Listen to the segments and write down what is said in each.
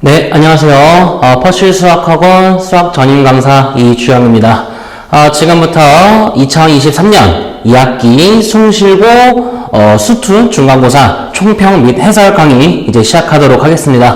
네, 안녕하세요. 어, 퍼실 수학학원 수학 전임 강사 이주영입니다. 어, 지금부터 2023년 2학기 숭실고 어, 수투 중간고사 총평 및 해설 강의 이제 시작하도록 하겠습니다.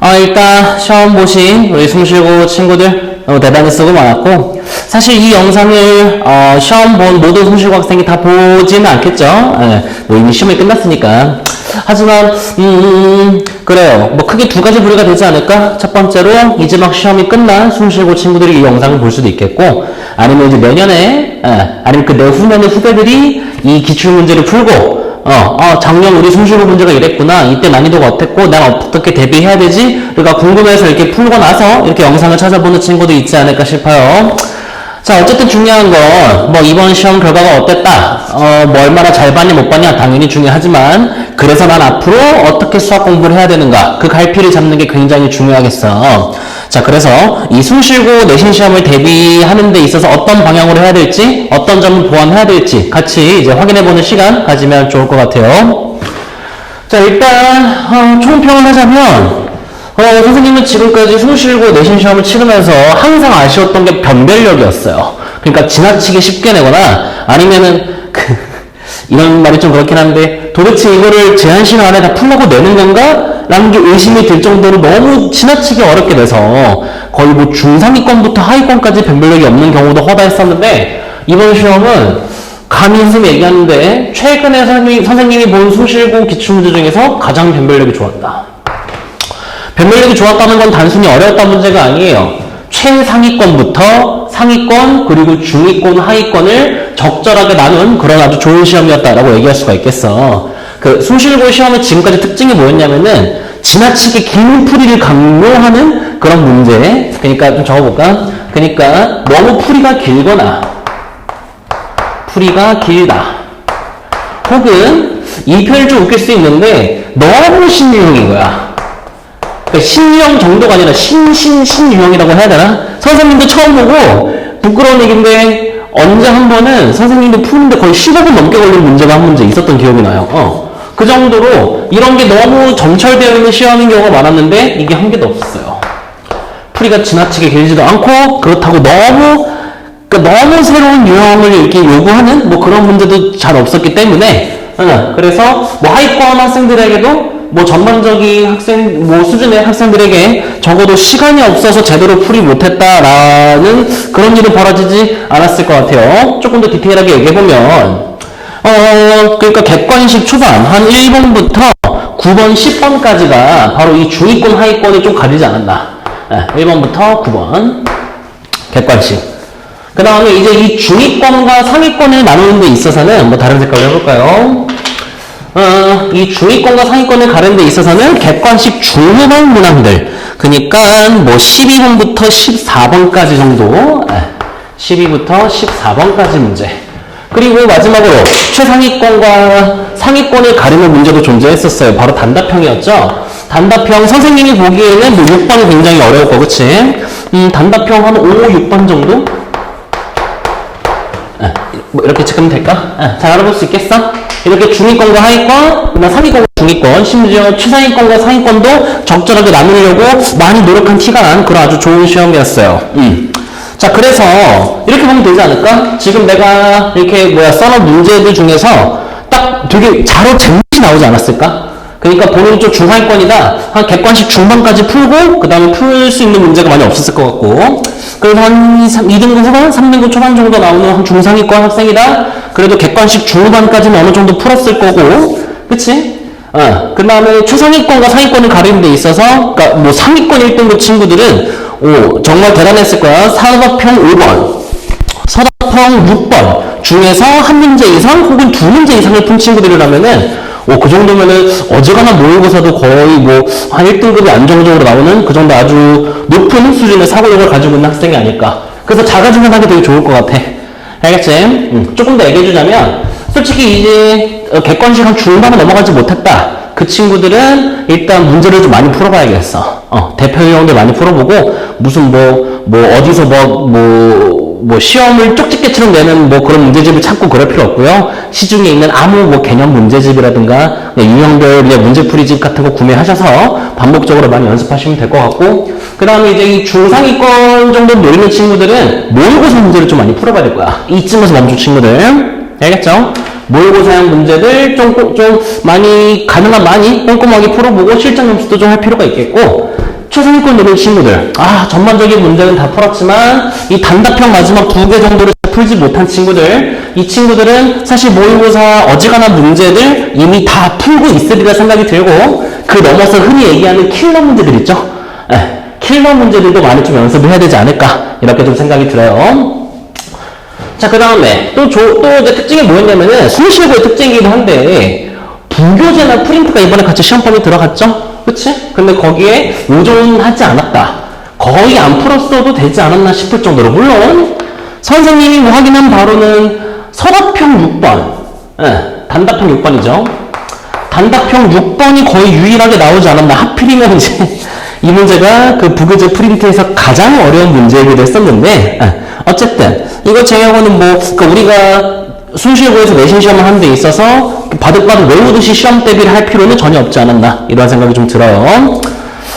어, 일단 시험 보신 우리 숭실고 친구들 너무 대단히 수고 많았고 사실 이 영상을 어, 시험 본 모든 숭실고 학생이 다 보지는 않겠죠. 예, 뭐 이미 시험이 끝났으니까. 하지만 음 그래요 뭐 크게 두 가지 부류가 되지 않을까 첫 번째로 이제 막 시험이 끝난 숨쉬고 친구들이 이 영상을 볼 수도 있겠고 아니면 이제 내년에 예, 아니면 그 내후년의 후배들이 이 기출 문제를 풀고 어, 어, 작년 우리 숨쉬고 문제가 이랬구나. 이때 난이도가 어땠고, 난 어떻게 대비해야 되지? 그러니까 궁금해서 이렇게 풀고 나서 이렇게 영상을 찾아보는 친구도 있지 않을까 싶어요. 자, 어쨌든 중요한 건, 뭐, 이번 시험 결과가 어땠다? 어, 뭐, 얼마나 잘 봤냐, 못 봤냐, 당연히 중요하지만, 그래서 난 앞으로 어떻게 수학 공부를 해야 되는가? 그 갈피를 잡는 게 굉장히 중요하겠어. 자, 그래서 이 숨쉬고 내신 시험을 대비하는 데 있어서 어떤 방향으로 해야 될지, 어떤 점을 보완해야 될지 같이 이제 확인해보는 시간 가지면 좋을 것 같아요. 자, 일단, 어, 총평을 하자면, 어, 선생님은 지금까지 숨쉬고 내신 시험을 치르면서 항상 아쉬웠던 게 변별력이었어요. 그러니까 지나치게 쉽게 내거나 아니면은 그 이런 말이 좀 그렇긴 한데 도대체 이거를 제한 시간 안에 다 풀라고 내는 건가? 라는 게 의심이 들 정도로 너무 지나치게 어렵게 돼서 거의 뭐 중상위권부터 하위권까지 변별력이 없는 경우도 허다했었는데 이번 시험은 감히 선생님이 얘기하는데 최근에 선생님이, 선생님이 본 수실고 기출문제 중에서 가장 변별력이 좋았다. 변별력이 좋았다는 건 단순히 어려웠다는 문제가 아니에요. 최상위권부터 상위권 그리고 중위권 하위권을 적절하게 나눈 그런 아주 좋은 시험이었다라고 얘기할 수가 있겠어. 그 수실고 시험의 지금까지 특징이 뭐였냐면은 지나치게 긴 풀이를 강요하는 그런 문제. 그러니까 좀 적어볼까? 그러니까 너무 풀이가 길거나 풀이가 길다. 혹은 이 표현이 좀 웃길 수 있는데 너무 신유형인 거야. 그러니까 신유형 정도가 아니라 신신신유형이라고 해야 되나? 선생님도 처음 보고 부끄러운 얘기인데 언제 한 번은 선생님도 푸는데 거의 15분 넘게 걸린 문제가 한 문제 있었던 기억이 나요. 어. 그 정도로 이런 게 너무 점철되어 있는 시험인 경우가 많았는데 이게 한 개도 없었어요. 풀이가 지나치게 길지도 않고 그렇다고 너무 그러니까 너무 새로운 유형을 이렇게 요구하는 뭐 그런 문제도 잘 없었기 때문에 어, 그래서 뭐 하위권 학생들에게도 뭐 전반적인 학생 뭐 수준의 학생들에게 적어도 시간이 없어서 제대로 풀이 못했다라는 그런 일은 벌어지지 않았을 것 같아요. 조금 더 디테일하게 얘기해 보면 어 그러니까 객관식 초반 한 1번부터 9번 10번까지가 바로 이 중위권 하위권이 좀 가리지 않았나. 네, 1번부터 9번 객관식. 그 다음에 이제 이 중위권과 상위권을 나누는 데 있어서는 뭐 다른 색깔로 해볼까요? 어, 이 중위권과 상위권을 가르는 데 있어서는 객관식 중후반 문항들 그러니까 뭐 12번부터 14번까지 정도 예, 12부터 14번까지 문제 그리고 마지막으로 최상위권과 상위권을 가르는 문제도 존재했었어요 바로 단답형이었죠 단답형 선생님이 보기에는 뭐 6번이 굉장히 어려웠고 그치? 음, 단답형 한 5, 6번 정도? 예, 뭐 이렇게 찍으면 될까? 예, 잘 알아볼 수 있겠어? 이렇게 중위권과 하위권, 그다음 상위권과 중위권, 심지어 최상위권과 상위권도 적절하게 나누려고 많이 노력한 티가 난 그런 아주 좋은 시험이었어요. 음. 자, 그래서 이렇게 보면 되지 않을까? 지금 내가 이렇게 뭐야 써놓은 문제들 중에서 딱 되게 자로 쟁시 나오지 않았을까? 그러니까 본인이 좀 중하위권이다. 한 객관식 중반까지 풀고 그 다음에 풀 수 있는 문제가 많이 없었을 것 같고 그래서 한 2등급 후반, 3등급 초반 정도 나오는 한 중상위권 학생이다. 그래도 객관식 중후반까지는 어느 정도 풀었을 거고 그치? 어, 그 다음에 최상위권과 상위권을 가리는 데 있어서 그러니까 뭐 상위권 1등급 친구들은 오, 정말 대단했을 거야. 산업형 5번 서답형 6번 중에서 한 문제 이상 혹은 두 문제 이상을 푼 친구들이라면은 오, 그 정도면은 어지간한 모의고사도 거의 뭐한 1등급이 안정적으로 나오는 그 정도 아주 높은 수준의 사고력을 가지고 있는 학생이 아닐까. 그래서 자가 진단하기 되게 좋을 것 같아. 알겠지? 음, 조금 더 얘기해주자면 솔직히 이제 어, 객관식 한 중반을 넘어가지 못했다. 그 친구들은 일단 문제를 좀 많이 풀어봐야겠어. 어, 대표 유형들 많이 풀어보고 무슨 뭐, 뭐 어디서 뭐, 뭐 뭐 시험을 쪽집게처럼 내는 뭐 그런 문제집을 찾고 그럴 필요 없고요. 시중에 있는 아무 뭐 개념 문제집이라든가 네, 유형별 이제 문제풀이집 같은 거 구매하셔서 반복적으로 많이 연습하시면 될 것 같고 그 다음에 이제 이 중상위권 정도 노리는 친구들은 모의고사 문제를 좀 많이 풀어봐야 될 거야. 이쯤에서 멈춘 친구들. 알겠죠? 모의고사형 문제들 좀, 꼭- 좀 많이, 가능한 많이 꼼꼼하게 풀어보고 실전 연습도 좀 할 필요가 있겠고, 최상위권 노린 친구들. 아, 전반적인 문제는 다 풀었지만, 이 단답형 마지막 두 개 정도를 풀지 못한 친구들, 이 친구들은 사실 모의고사 어지간한 문제들 이미 다 풀고 있으리라 생각이 들고, 그 넘어서 흔히 얘기하는 킬러 문제들 있죠? 예, 킬러 문제들도 많이 좀 연습을 해야 되지 않을까, 이렇게 좀 생각이 들어요. 자, 그 다음에 또, 조, 또 이제 특징이 뭐였냐면은 수시고의 특징이기도 한데 부교재나 프린트가 이번에 같이 시험범위 들어갔죠? 그치? 근데 거기에 의존하지 않았다. 거의 안 풀었어도 되지 않았나 싶을 정도로 물론 선생님이 뭐 확인한 바로는 서답형 6번 예, 단답형 6번이죠. 단답형 6번이 거의 유일하게 나오지 않았나 하필이면 이제 이 문제가 그 부교재 프린트에서 가장 어려운 문제이기도 했었는데 아, 어쨌든 이거 제 경우는 뭐 그러니까 우리가 순실고에서 내신 시험을 하는 데 있어서 바득바득 외우듯이 시험 대비를 할 필요는 전혀 없지 않았나 이런 생각이 좀 들어요.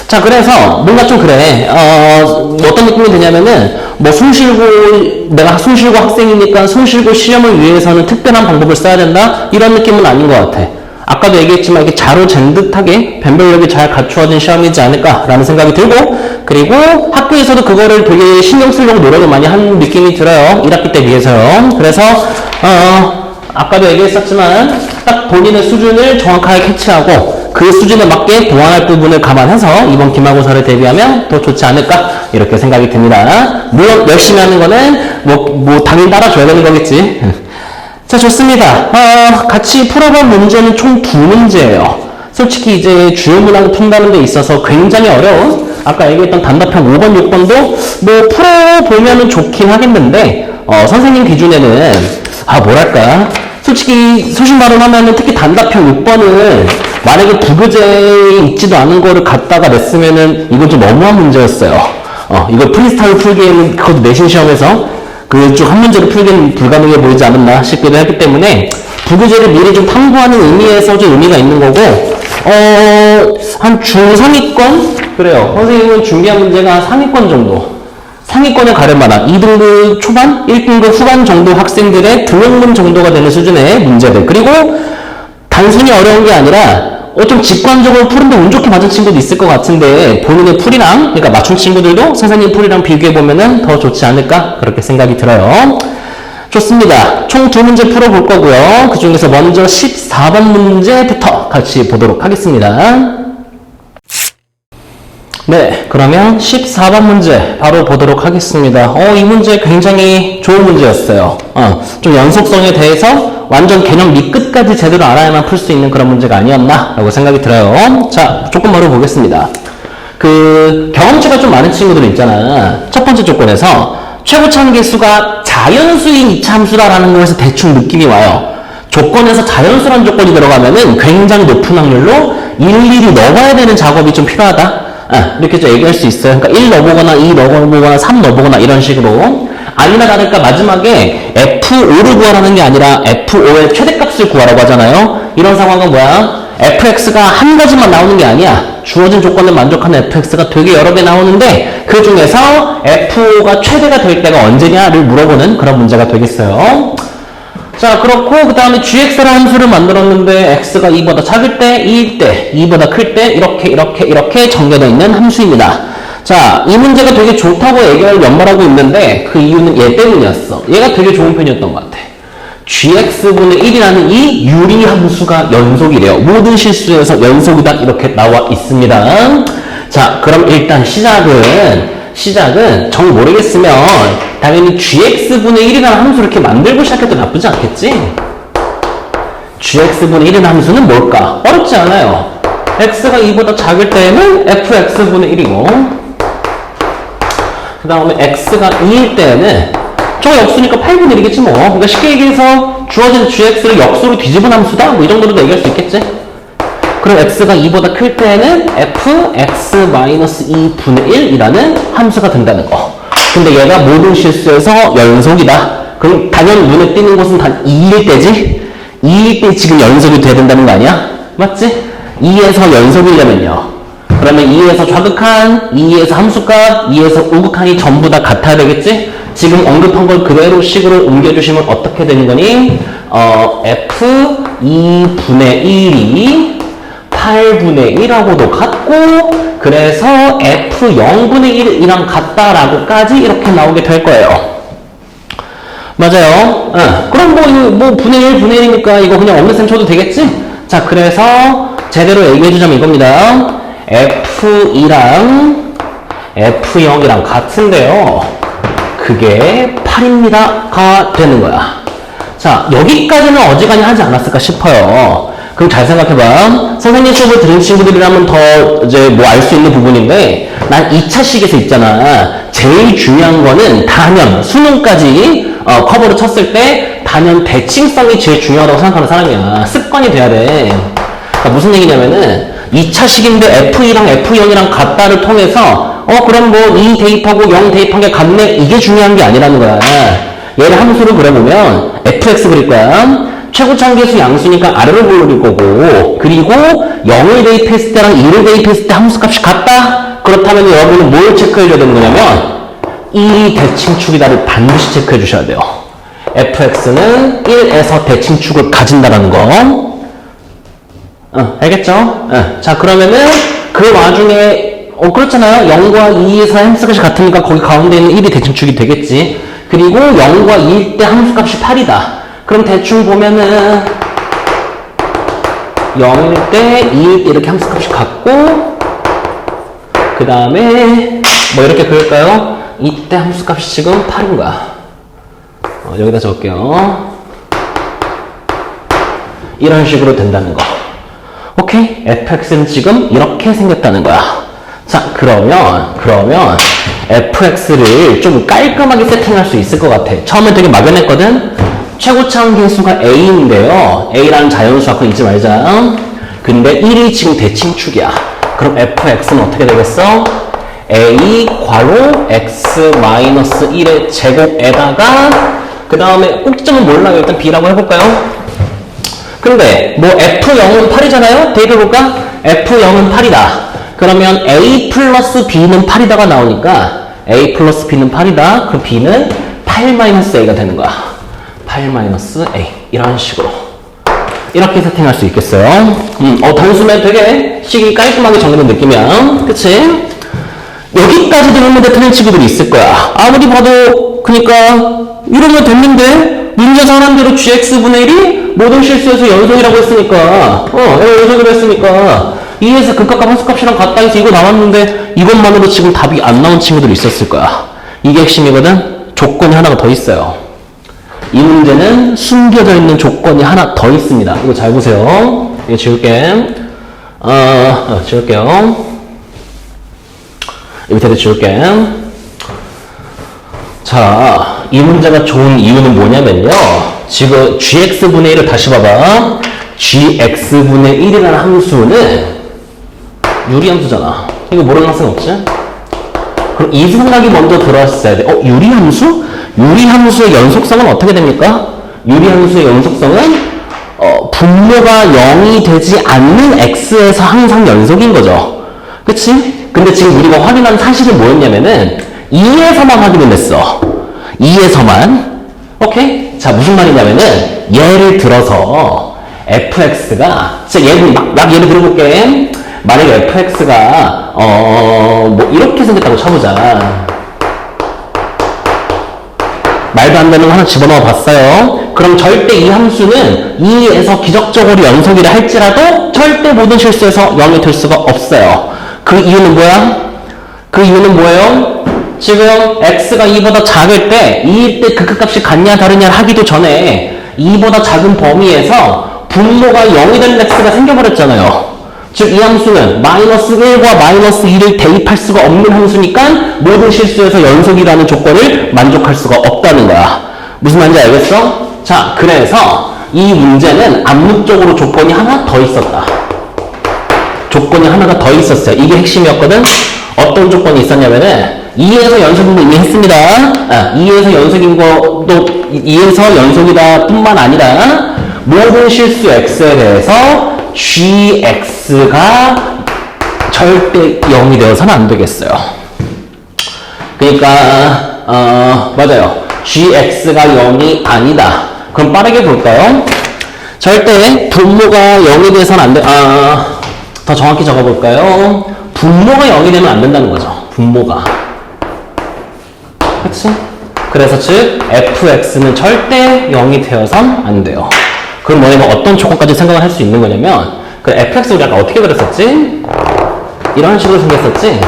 자 그래서 뭔가 좀 그래. 어, 어떤 느낌이 드냐면은 뭐 숭실고 내가 숭실고 학생이니까 숭실고 시험을 위해서는 특별한 방법을 써야 된다? 이런 느낌은 아닌 것 같아 아까도 얘기했지만 이게 자로 잰 듯하게 변별력이 잘 갖추어진 시험이지 않을까라는 생각이 들고 그리고 학교에서도 그거를 되게 신경 쓰려고 노력을 많이 한 느낌이 들어요 1학기 때 비해서요 그래서 어, 아까도 얘기했었지만 딱 본인의 수준을 정확하게 캐치하고 그 수준에 맞게 보완할 부분을 감안해서 이번 기말고사를 대비하면 더 좋지 않을까 이렇게 생각이 듭니다. 물론 열심히 하는 거는 뭐, 뭐 당연히 따라줘야 되는 거겠지. 자 좋습니다. 어, 같이 풀어본 문제는 총 두 문제예요. 솔직히 이제 주요 문항 푼다는 데 있어서 굉장히 어려운 아까 얘기했던 단답형 5번, 6번도 뭐 풀어보면은 좋긴 하겠는데 어, 선생님 기준에는 아 뭐랄까 솔직히 소신 발언하면은 특히 단답형 6번을 만약에 부교재에 있지도 않은 거를 갖다가 냈으면은 이건 좀 너무한 문제였어요. 어, 이거 프리스타일 풀기에는 그것도 내신 시험에서 그쭉한 문제를 풀기는 불가능해 보이지 않았나 싶기도 했기 때문에 부교재를 미리 좀 탐구하는 의미에서 좀 의미가 있는 거고 어, 한 중상위권? 그래요. 선생님은 준비한 문제가 한 상위권 정도. 상위권에 가를 만한 2등급 초반, 1등급 후반 정도 학생들의 등록문 정도가 되는 수준의 문제들. 그리고 단순히 어려운 게 아니라 어, 좀 직관적으로 푸는데 운 좋게 맞은 친구도 있을 것 같은데 본인의 풀이랑 그러니까 맞춘 친구들도 선생님 풀이랑 비교해 보면은 더 좋지 않을까 그렇게 생각이 들어요. 좋습니다. 총 두 문제 풀어볼 거고요. 그 중에서 먼저 14번 문제부터 같이 보도록 하겠습니다. 네, 그러면 14번 문제 바로 보도록 하겠습니다. 어, 이 문제 굉장히 좋은 문제였어요. 어, 좀 연속성에 대해서 완전 개념 밑끝까지 제대로 알아야만 풀 수 있는 그런 문제가 아니었나 라고 생각이 들어요. 자, 조금 바로 보겠습니다. 그 경험치가 좀 많은 친구들 있잖아. 첫 번째 조건에서 최고차는 개수가 자연수인 이차 함수다라는 거에서 대충 느낌이 와요. 조건에서 자연수란 조건이 들어가면은 굉장히 높은 확률로 일일이 넣어야 되는 작업이 좀 필요하다. 아, 이렇게 좀 얘기할 수 있어요. 그러니까 1 넣어보거나 2 넣어보거나 3 넣어보거나 이런 식으로. 아니나 다를까 마지막에 F5를 구하라는 게 아니라 F5의 최대값을 구하라고 하잖아요. 이런 상황은 뭐야? fx가 한 가지만 나오는 게 아니야. 주어진 조건을 만족하는 fx가 되게 여러 개 나오는데 그 중에서 f5가 최대가 될 때가 언제냐를 물어보는 그런 문제가 되겠어요. 자, 그렇고 그 다음에 gx라는 함수를 만들었는데 x가 2보다 작을 때, 2일 때, 2보다 클 때 이렇게 이렇게 이렇게 정해져 있는 함수입니다. 자, 이 문제가 되게 좋다고 얘기를 연말하고 있는데 그 이유는 얘 때문이었어. 얘가 되게 좋은 편이었던 것 같아. gx분의 1이라는 이 유리 함수가 연속이래요. 모든 실수에서 연속이다 이렇게 나와 있습니다. 자, 그럼 일단 시작은 시작은 정 모르겠으면 당연히 gx분의 1이라는 함수 이렇게 만들고 시작해도 나쁘지 않겠지? gx분의 1이라는 함수는 뭘까? 어렵지 않아요. x가 2보다 작을 때는 fx분의 1이고 그 다음에 x가 2일 때는 저거 역수니까 8분의 1이겠지 뭐. 그러니까 쉽게 얘기해서 주어진 gx를 역수로 뒤집은 함수다? 뭐 이 정도로도 얘기할 수 있겠지? 그럼 x가 2보다 클 때는 fx-2분의 1이라는 함수가 된다는 거. 근데 얘가 모든 실수에서 연속이다. 그럼 당연히 눈에 띄는 곳은 단 2일 때지? 2일 때 지금 연속이 돼야 된다는 거 아니야? 맞지? 2에서 연속이려면요. 그러면 2에서 좌극한, 2에서 함수값, 2에서 우극한이 전부 다 같아야 되겠지? 지금 언급한 걸 그대로 식으로 옮겨주시면 어떻게 되는 거니? 어, F 2분의 1이 8분의 1하고도 같고 그래서 F 0분의 1이랑 같다라고까지 이렇게 나오게 될 거예요. 맞아요. 어, 그럼 뭐, 뭐, 분의 1, 분의 1이니까 이거 그냥 없는 셈 쳐도 되겠지? 자, 그래서 제대로 얘기해주자면 이겁니다. F2랑 F0이랑 같은데요. 그게 8입니다.가 되는 거야. 자, 여기까지는 어지간히 하지 않았을까 싶어요. 그럼 잘 생각해봐. 선생님 수업을 들은 친구들이라면 더 이제 뭐 알 수 있는 부분인데, 난 2차식에서 있잖아. 제일 중요한 거는 단연, 수능까지 어, 커버를 쳤을 때 단연 대칭성이 제일 중요하다고 생각하는 사람이야. 습관이 돼야 돼. 그러니까 무슨 얘기냐면은 2차식인데 F2랑 F0이랑 같다를 통해서 어 그럼 뭐 2 대입하고 0 대입한 게 같네 이게 중요한 게 아니라는 거야. 얘를 함수로 그려보면 fx 그릴 거야. 최고차계수 양수니까 아래로 그릴 거고 그리고 0을 대입했을 때랑 2를 대입했을 때 함수값이 같다? 그렇다면 여러분은 뭘 체크해줘야 되는 거냐면 1이 대칭축이다를 반드시 체크해 주셔야 돼요. fx는 1에서 대칭축을 가진다라는 거. 어, 알겠죠? 어, 자, 그러면은 그 와중에 어 그렇잖아요. 0과 2에서 함수값이 같으니까 거기 가운데 있는 1이 대칭축이 되겠지. 그리고 0과 2일 때 함수값이 8이다. 그럼 대충 보면은 0일 때, 2일 때 이렇게 함수값이 같고 그 다음에 뭐 이렇게 그릴까요? 이때 함수값이 지금 8인 거야. 어, 여기다 적을게요. 이런 식으로 된다는 거. 오케이? fx는 지금 이렇게 생겼다는 거야. 자, 그러면, 그러면, fx를 좀 깔끔하게 세팅할 수 있을 것 같아. 처음에 되게 막연했거든? 최고차원 개수가 a인데요. a라는 자연수학은 잊지 말자. 근데 1이 지금 대칭축이야. 그럼 fx는 어떻게 되겠어? a 괄호 x 마이너스 1의 제곱에다가 그 다음에 꼭지점은 몰라요. 일단 b라고 해볼까요? 근데 뭐 F0은 8이잖아요? 대입해볼까? F0은 8이다. 그러면 A 플러스 B는 8이다가 나오니까 A 플러스 B는 8이다. 그럼 B는 8 마이너스 A가 되는 거야. 8 마이너스 A. 이런 식으로. 이렇게 세팅할 수 있겠어요. 음, 어, 단숨에 되게 식이 깔끔하게 정리된 느낌이야. 그치? 여기까지 들었는데 틀린 친구들이 있을 거야. 아무리 봐도, 그니까, 이러면 됐는데, 문제 사람대로 gx분의 1이 모든 실수에서 연속이라고 했으니까, 어, 연속이라고 했으니까, 2에서 극값과 함수값이랑 같다 해서 이거 나왔는데, 이것만으로 지금 답이 안 나온 친구들이 있었을 거야. 이게 핵심이거든? 조건이 하나가 더 있어요. 이 문제는 숨겨져 있는 조건이 하나 더 있습니다. 이거 잘 보세요. 이거 지울게. 어, 어 지울게요. 이 밑에도 지울게. 자, 이 문제가 좋은 이유는 뭐냐면요. 지금 gx분의 1을 다시 봐봐. gx분의 1이라는 함수는 유리함수잖아. 이거 모르는 학생 없지? 그럼 이 생각이 먼저 들어왔어야 돼. 어, 유리함수? 유리함수의 연속성은 어떻게 됩니까? 유리함수의 연속성은 어, 분모가 0이 되지 않는 x에서 항상 연속인 거죠. 그치? 근데 지금 우리가 확인한 사실이 뭐였냐면은 2에서만 확인을 했어. 2에서만. 오케이? 자, 무슨 말이냐면은 예를 들어서 fx가 진짜 예를 막, 막 예를 들어볼게. 만약에 fx가 어 뭐 이렇게 생겼다고 쳐보자. 말도 안 되는 거 하나 집어넣어 봤어요. 그럼 절대 이 함수는 2에서 기적적으로 연속이라 할지라도 절대 모든 실수에서 0이 될 수가 없어요. 그 이유는 뭐야? 그 이유는 뭐예요? 지금 x가 2보다 작을 때 2일 때그 극값이 같냐 다르냐 하기도 전에 2보다 작은 범위에서 분모가 0이 되는 x가 생겨버렸잖아요. 즉 이 함수는 마이너스 1과 마이너스 2를 대입할 수가 없는 함수니까 모든 실수에서 연속이라는 조건을 만족할 수가 없다는 거야. 무슨 말인지 알겠어? 자, 그래서 이 문제는 암묵적으로 조건이 하나 더 있었다. 조건이 하나가 더 있었어요. 이게 핵심이었거든? 어떤 조건이 있었냐면은 2에서 연속인 거 이미 했습니다. 아, 2에서 연속인 거또 2에서 연속이다 뿐만 아니라 모든 실수 x에 대해서 gx가 절대 0이 되어서는 안 되겠어요. 그러니까 어, 맞아요. gx가 0이 아니다. 그럼 빠르게 볼까요? 절대 분모가 0이 돼서는 안 돼. 아, 더 정확히 적어볼까요? 분모가 0이 되면 안 된다는 거죠. 분모가. 그치? 그래서 즉 fx는 절대 0이 되어선 안 돼요. 그럼 뭐냐면 어떤 조건까지 생각을 할 수 있는 거냐면 그 fx 우리 아까 어떻게 그렸었지? 이런 식으로 생겼었지?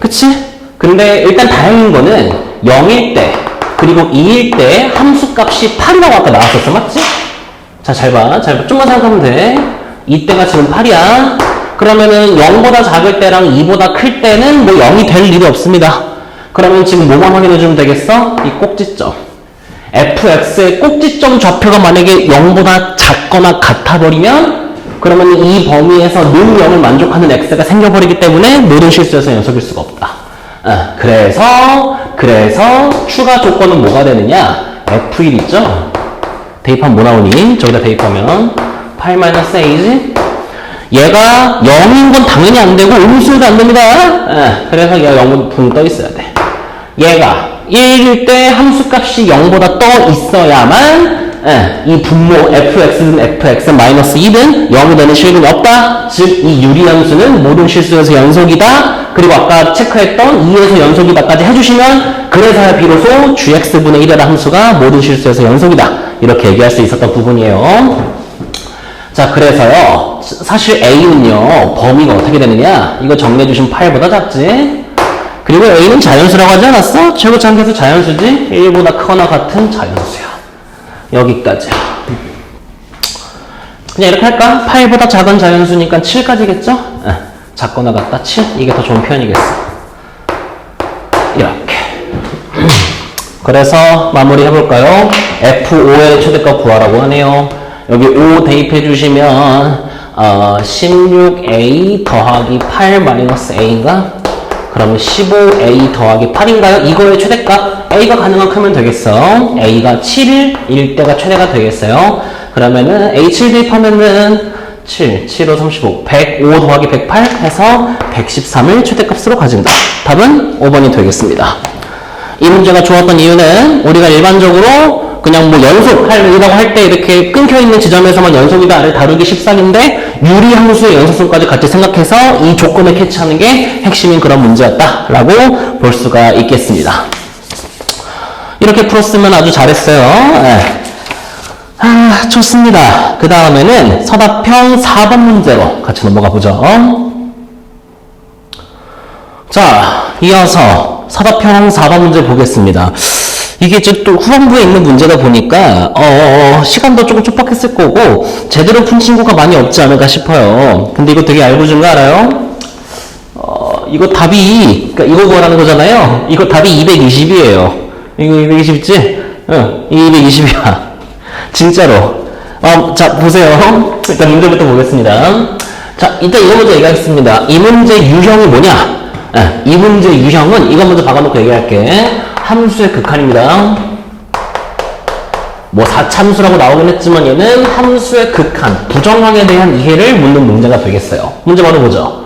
그치? 근데 일단 다행인 거는 0일 때 그리고 2일 때 함수값이 8이라고 아까 나왔었어 맞지? 자 잘 봐. 잘 봐. 좀만 생각하면 돼. 이때가 지금 8이야. 그러면은 0보다 작을 때랑 2보다 클 때는 뭐 0이 될 일이 없습니다. 그러면 지금 뭐만 확인해 주면 되겠어? 이 꼭지점. Fx의 꼭지점 좌표가 만약에 0보다 작거나 같아버리면 그러면 이 범위에서 는 0을 만족하는 x가 생겨버리기 때문에 모든 실수에서 연속일 수가 없다. 어, 그래서 그래서 추가 조건은 뭐가 되느냐? f1 있죠? 대입하면 뭐 나오니? 저기다 대입하면 8-a지? 얘가 0인 건 당연히 안 되고 음수도 안 됩니다. 예, 그래서 얘가 0은 붕떠 있어야 돼. 얘가 1일 때 함수값이 0보다 떠 있어야만 예, 이 분모 fx는 fx 마이너스 2는 0이 되는 실근이 없다. 즉 이 유리함수는 모든 실수에서 연속이다. 그리고 아까 체크했던 2에서 연속이다까지 해주시면 그래서야 비로소 gx분의 1이라 함수가 모든 실수에서 연속이다. 이렇게 얘기할 수 있었던 부분이에요. 자, 그래서요, 사실 A는요, 범위가 어떻게 되느냐? 이거 정리해주신 8보다 작지? 그리고 A는 자연수라고 하지 않았어? 최고차항계수 자연수지? 1보다 크거나 같은 자연수야. 여기까지. 그냥 이렇게 할까? 8보다 작은 자연수니까 7까지겠죠? 작거나 같다, 7. 이게 더 좋은 표현이겠어. 이렇게. 그래서 마무리 해볼까요? F5의 최대값 구하라고 하네요. 여기 5 대입해 주시면 어, 16a 더하기 8 마이너스 a인가? 그러면 15a 더하기 8인가요? 이거의 최대값 a가 가능한 크면 되겠어. a가 7일 때가 최대가 되겠어요. 그러면은 a7 대입하면은 7, 7, 5, 35, 105 더하기 108 해서 113을 최대값으로 가진다. 답은 5번이 되겠습니다. 이 문제가 좋았던 이유는 우리가 일반적으로 그냥 뭐 연속이라고 할 때 이렇게 끊겨 있는 지점에서만 연속이다를 다루기 십상인데 유리 함수의 연속성까지 같이 생각해서 이 조건을 캐치하는 게 핵심인 그런 문제였다라고 볼 수가 있겠습니다. 이렇게 풀었으면 아주 잘했어요. 네. 아, 좋습니다. 그 다음에는 서답형 4번 문제로 같이 넘어가 보죠. 자, 이어서 서답형 4번 문제 보겠습니다. 이게 이제 또 후반부에 있는 문제다 보니까 어, 시간도 조금 촉박했을 거고 제대로 푼 친구가 많이 없지 않을까 싶어요. 근데 이거 되게 알고 준거 알아요? 어, 이거 답이 그러니까 이거 구하라는 거잖아요. 이거 답이 220이에요. 이거 220있지? 응, 이 220이야. 진짜로. 어, 자 보세요. 일단 문제부터 보겠습니다. 자 일단 이거 먼저 얘기하겠습니다. 이 문제 유형이 뭐냐? 예, 이 문제 유형은 이거 먼저 박아놓고 얘기할게. 함수의 극한입니다. 뭐 사참수라고 나오긴 했지만 얘는 함수의 극한, 부정항에 대한 이해를 묻는 문제가 되겠어요. 문제 바로 보죠.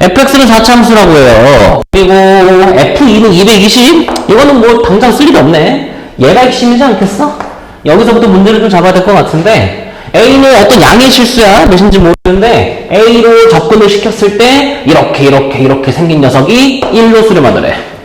fx는 4참수라고 해요. 그리고 f2는 220? 이거는 뭐 당장 쓸 일이 없네. 얘가 핵심이지 않겠어? 여기서부터 문제를 좀 잡아야 될 것 같은데 A는 어떤 양의 실수야 몇인지 모르는데 A로 접근을 시켰을 때 이렇게 이렇게 이렇게 생긴 녀석이 1로 수렴하더래.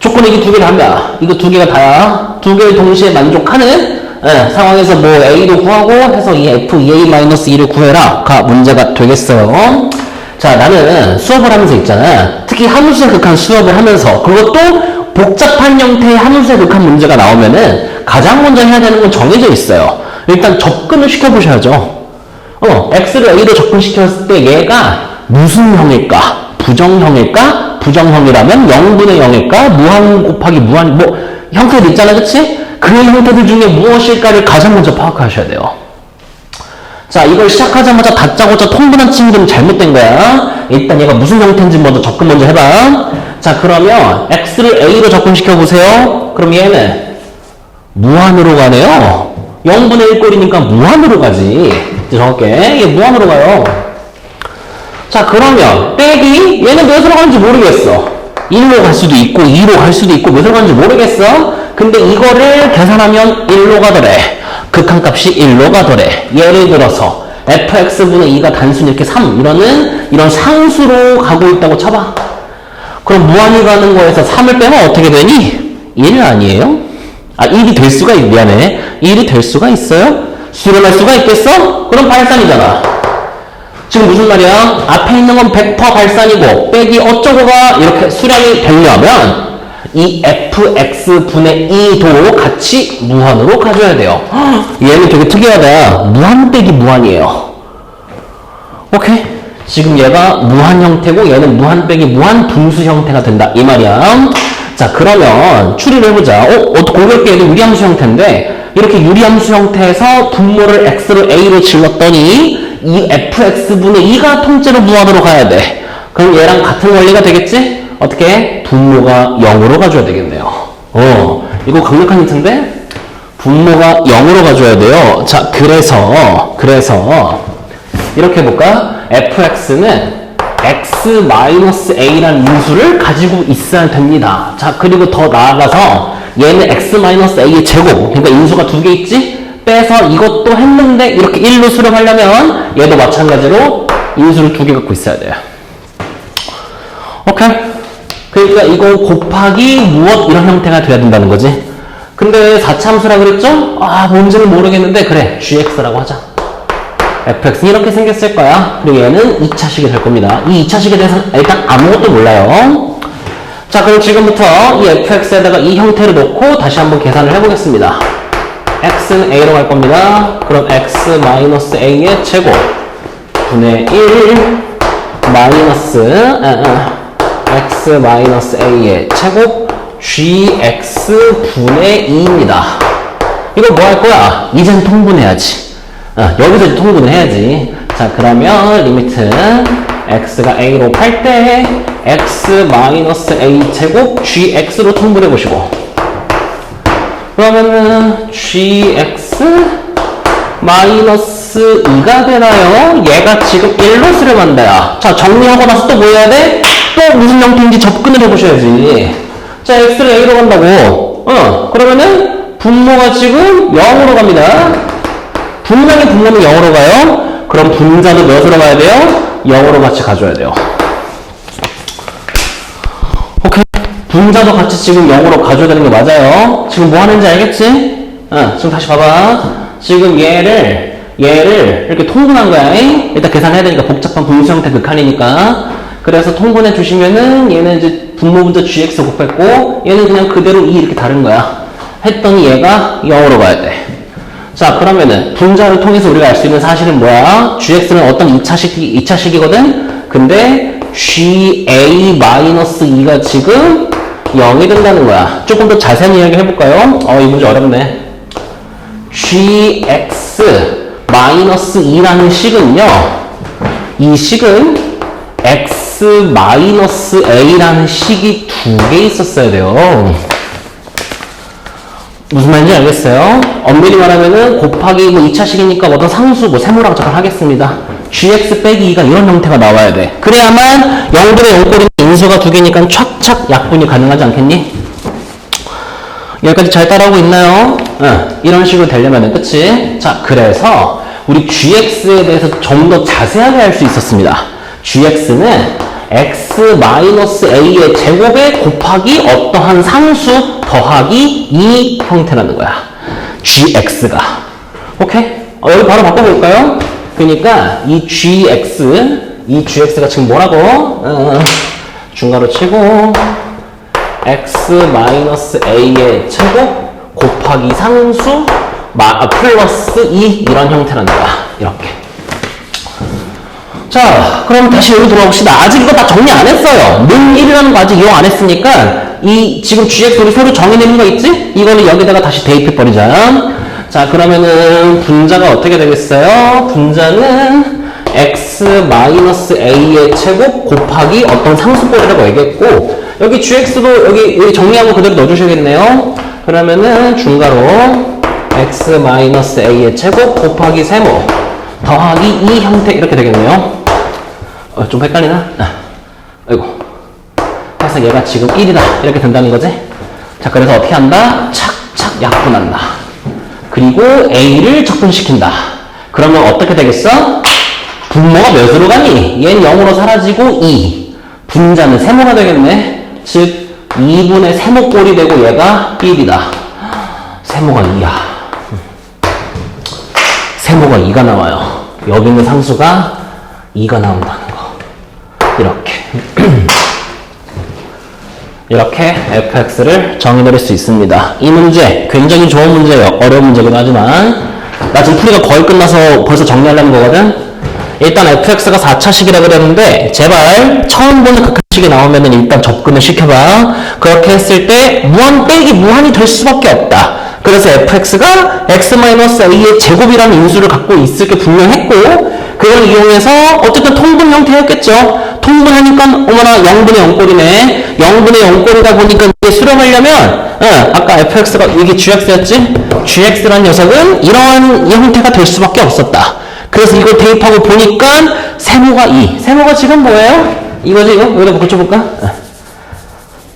조건이 이게 두 개를 한다. 이거 두 개가 다야. 두 개를 동시에 만족하는 예, 상황에서 뭐 A도 구하고 해서 이 F2A-2를 구해라. 가 문제가 되겠어요. 자, 나는 수업을 하면서 있잖아. 특히 함수에 극한 수업을 하면서 그것도 복잡한 형태의 함수에 극한 문제가 나오면은 가장 먼저 해야 되는 건 정해져 있어요. 일단 접근을 시켜보셔야죠. 어, x를 a로 접근시켰을 때 얘가 무슨 형일까? 부정형일까? 부정형이라면 0분의 0일까? 무한 곱하기 무한, 뭐, 형태들 있잖아, 그치? 그 형태들 중에 무엇일까를 가장 먼저 파악하셔야 돼요. 자, 이걸 시작하자마자 다짜고짜 통분한 친구들은 잘못된 거야. 일단 얘가 무슨 형태인지 먼저 접근 먼저 해봐. 자, 그러면 x를 a로 접근시켜 보세요. 그럼 얘는 무한으로 가네요. 0분의 1꼴이니까 무한으로 가지. 이제 정확게. 얘 무한으로 가요. 자, 그러면 빼기 얘는 몇으로 가는지 모르겠어. 1로 갈 수도 있고 2로 갈 수도 있고 몇으로 가는지 모르겠어. 근데 이거를 계산하면 1로 가더래. 극한값이 1로 가더래. 예를 들어서 fx분의 2가 단순히 이렇게 3 이러는 이런 상수로 가고 있다고 쳐봐. 그럼 무한히 가는 거에서 3을 빼면 어떻게 되니? 1 아니에요? 아, 1이 될 수가 있, 미안해. 1이 될 수가 있어요? 수렴할 수가 있겠어? 그럼 발산이잖아. 지금 무슨 말이야? 앞에 있는 건 100% 발산이고, 빼기 어쩌고가 이렇게 수량이 되려면, 이 fx분의 2도 같이 무한으로 가져야 돼요. 헉, 얘는 되게 특이하다. 무한 빼기 무한이에요. 오케이. 지금 얘가 무한 형태고 얘는 무한 빼기 무한 분수 형태가 된다. 이 말이야. 자, 그러면 추리를 해보자. 어, 어떻게 공격계 얘도 유리함수 형태인데 이렇게 유리함수 형태에서 분모를 x로 a로 질렀더니 이 fx분의 2가 통째로 무한으로 가야 돼. 그럼 얘랑 같은 원리가 되겠지? 어떻게? 분모가 0으로 가줘야 되겠네요. 어, 이거 강력한 힌트인데? 분모가 0으로 가줘야 돼요. 자, 그래서, 그래서, 이렇게 해볼까? fx는 x-a라는 인수를 가지고 있어야 됩니다. 자, 그리고 더 나아가서 얘는 x-a의 제곱, 그러니까 인수가 두 개 있지? 빼서 이것도 했는데 이렇게 1로 수렴하려면 얘도 마찬가지로 인수를 두 개 갖고 있어야 돼요. 오케이? 그러니까 이거 곱하기 무엇 이런 형태가 돼야 된다는 거지. 근데 4차함수라 그랬죠? 아, 뭔지는 모르겠는데 그래, gx라고 하자. fx는 이렇게 생겼을 거야. 그리고 얘는 2차식이 될 겁니다. 이 2차식에 대해서는 일단 아무것도 몰라요. 자, 그럼 지금부터 이 fx에다가 이 형태를 놓고 다시 한번 계산을 해보겠습니다. X는 a로 갈 겁니다. 그럼 x-a의 제곱 분의 1 마이너스 아, 아, x-a의 제곱 gx 분의 2입니다. 이거 뭐 할 거야? 이젠 통분해야지. 어, 여기서 통분을 해야지. 자, 그러면 리미트 x가 a로 팔 때 x-a 제곱 gx로 통분해 보시고 그러면은 gx 마이너스 2가 되나요? 얘가 지금 1로 수렴한다야. 자, 정리하고 나서 또 뭐 해야 돼? 또 무슨 형태인지 접근을 해보셔야지. 자, x를 a로 간다고. 어, 그러면은 분모가 지금 0으로 갑니다. 분명히 분모는 0으로 가요. 그럼 분자도 몇으로 가야 돼요? 0으로 같이 가줘야 돼요. 분자도 같이 지금 0으로 가줘야 되는 게 맞아요. 지금 뭐 하는지 알겠지? 어, 지금 다시 봐봐. 지금 얘를, 얘를 이렇게 통분한 거야. 잉? 일단 계산해야 되니까 복잡한 분수 형태 극한이니까. 그래서 통분해 주시면은 얘는 이제 분모 분자 gx 곱했고 얘는 그냥 그대로 2 이렇게 다른 거야. 했더니 얘가 0으로 가야 돼. 자, 그러면은 분자를 통해서 우리가 알 수 있는 사실은 뭐야? gx는 어떤 2차식, 2차식이거든? 근데 ga-2가 지금 0이 된다는 거야. 조금 더 자세한 이야기 해볼까요? 어, 이 문제 어렵네. gx-2라는 식은요, 이 식은 x-a라는 식이 두 개 있었어야 돼요. 무슨 말인지 알겠어요? 엄밀히 말하면은 곱하기 뭐 2차식이니까 어떤 상수 뭐 세모라고 잠깐 하겠습니다. gx 빼기 2가 이런 형태가 나와야 돼. 그래야만 0분의 0꼴인 인수가 두 개니까 착착 약분이 가능하지 않겠니? 여기까지 잘 따라오고 있나요? 응, 이런 식으로 되려면은 그치? 자, 그래서 우리 gx에 대해서 좀 더 자세하게 알수 있었습니다. gx는 x-a의 제곱에 곱하기 어떠한 상수 더하기 2 형태라는 거야. gx가. 오케이? 어, 여기 바로 바꿔볼까요? 그러니까 이 gx, 이 gx가 지금 뭐라고? 어, 중괄호 치고 x-a의 제곱 곱하기 상수 마, 아, 플러스 2 이런 거야. 이렇게. 자, 그럼 다시 여기 돌아봅시다. 아직 이거 다 정리 안 했어요. 는 1이라는 거 아직 이용 안 했으니까, 이, 지금 GX 우리 서로 정해내는 거 있지? 이거는 여기다가 다시 대입해 버리자. 자, 그러면은, 분자가 어떻게 되겠어요? 분자는 x-a의 제곱 곱하기 어떤 상수꼴이라고 얘기했고, 여기 gx도 여기, 여기 정리하고 그대로 넣어주셔야겠네요. 그러면은 중괄호 x-a의 제곱 곱하기 세모 더하기 이 형태 이렇게 되겠네요. 어, 좀 헷갈리나? 아, 아이고. 그래서 얘가 지금 1이다. 이렇게 된다는 거지? 자, 그래서 어떻게 한다? 착착 약분한다. 그리고 A를 적분시킨다. 그러면 어떻게 되겠어? 분모가 몇으로 가니? 얘는 0으로 사라지고 2. 분자는 세모가 되겠네. 즉, 2분의 세모꼴이 되고 얘가 1이다. 세모가 2야. 세모가 2가 나와요. 여기 있는 상수가 2가 나온다는 거. 이렇게. 이렇게 fx를 정의내릴 수 있습니다. 이 문제 굉장히 좋은 문제예요. 어려운 문제긴 하지만 나 지금 풀이가 거의 끝나서 벌써 정리하려는 거거든. 일단 fx가 4차식이라 그랬는데 제발 처음 보는 극한식이 나오면은 일단 접근을 시켜봐. 그렇게 했을 때 무한 빼기 무한이 될 수밖에 없다. 그래서 fx가 x-a의 제곱이라는 인수를 갖고 있을 게 분명했고 그걸 이용해서 어쨌든 통분 형태였겠죠. 통분하니까 어머나 0분의 0꼴이네. 0분의 0꼴이다 보니까 이게 수렴하려면 어, 아까 fx가 이게 gx였지? gx란 녀석은 이러한 형태가 될 수밖에 없었다. 그래서 이걸 대입하고 보니까 세모가 2. 세모가 지금 뭐예요? 이거지 이거? 여기다 고쳐볼까? 어.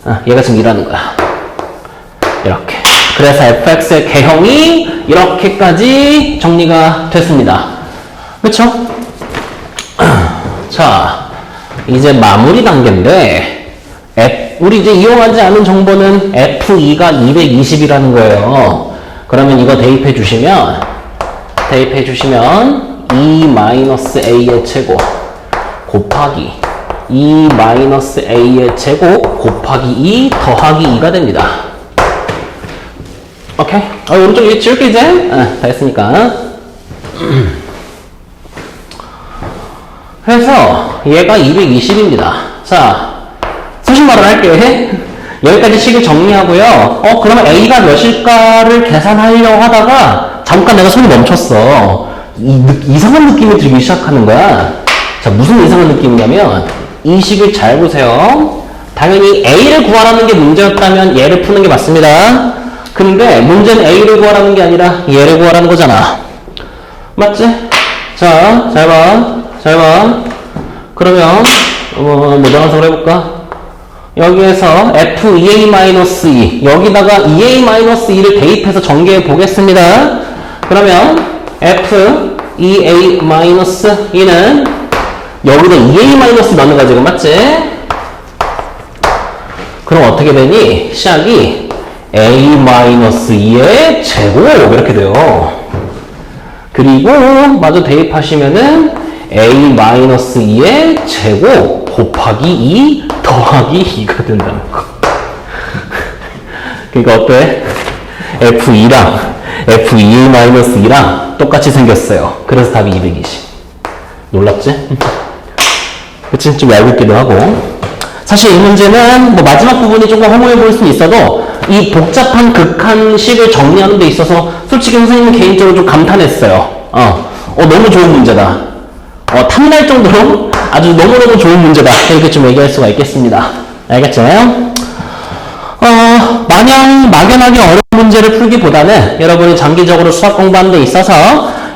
어, 얘가 지금 이라는 거야. 이렇게. 그래서 fx의 개형이 이렇게까지 정리가 됐습니다. 그쵸? 자, 이제 마무리 단계인데, F, 우리 이제 이용하지 않은 정보는 F2가 220이라는 거예요. 그러면 이거 대입해 주시면, 대입해 주시면, 2-a의 제곱 곱하기 2-a의 제곱 곱하기 2 더하기 2가 됩니다. 오케이. 어, 오른쪽 위에 지울게 이제. 아, 다 했으니까. 그래서 얘가 220입니다. 자, 사실 말을 할게. 여기까지 식을 정리하고요. 어, 그러면 A가 몇일까를 계산하려고 하다가 잠깐 내가 손이 멈췄어. 이, 느- 이상한 느낌이 들기 시작하는 거야. 자, 무슨 이상한 느낌이냐면 이 식을 잘 보세요. 당연히 A를 구하라는 게 문제였다면 얘를 푸는 게 맞습니다. 근데 문제는 A를 구하라는 게 아니라 얘를 구하라는 거잖아. 맞지? 자, 잘 봐. 잘 봐. 그러면, 어, 모정한석으로 해볼까? 여기에서 F2A-2, 여기다가 EA-2를 대입해서 전개해 보겠습니다. 그러면 F2A-2는 여기다 EA- 넣는 거야, 지금 맞지? 그럼 어떻게 되니? 시작이 A-2의 제곱 이렇게 돼요. 그리고 마저 대입하시면은 A-2의 제곱 곱하기 2 더하기 2가 된다는 거. 그러니까 어때? F2랑 F2A-2랑 똑같이 생겼어요. 그래서 답이 220. 놀랍지? 그치? 좀 얄밉기도 하고. 사실 이 문제는 뭐 마지막 부분이 조금 허무해 보일 수는 있어도 이 복잡한 극한식을 정리하는 데 있어서 솔직히 선생님은 개인적으로 좀 감탄했어요. 어, 어 너무 좋은 문제다. 어, 탐날 정도로 아주 너무너무 좋은 문제다. 이렇게 좀 얘기할 수가 있겠습니다. 알겠죠? 어, 마냥 막연하게 어려운 문제를 풀기보다는 여러분이 장기적으로 수학 공부하는 데 있어서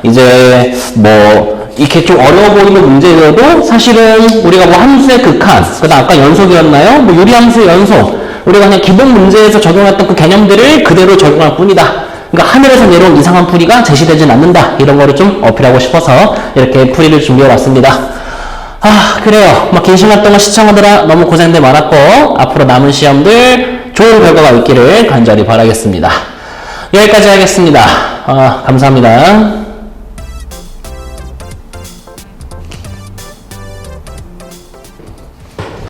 이제 뭐 이렇게 좀 어려워 보이는 문제여도 사실은 우리가 뭐 함수의 극한, 그 다음 아까 연속이었나요? 뭐 유리함수의 연속, 우리가 그냥 기본 문제에서 적용했던 그 개념들을 그대로 적용할 뿐이다. 그러니까 하늘에서 내려온 이상한 풀이가 제시되진 않는다. 이런 거를 좀 어필하고 싶어서 이렇게 풀이를 준비해 왔습니다. 아, 그래요. 뭐긴 시간 동안 시청하느라 너무 고생들 많았고, 앞으로 남은 시험들 좋은 결과가 있기를 간절히 바라겠습니다. 여기까지 하겠습니다. 아, 감사합니다.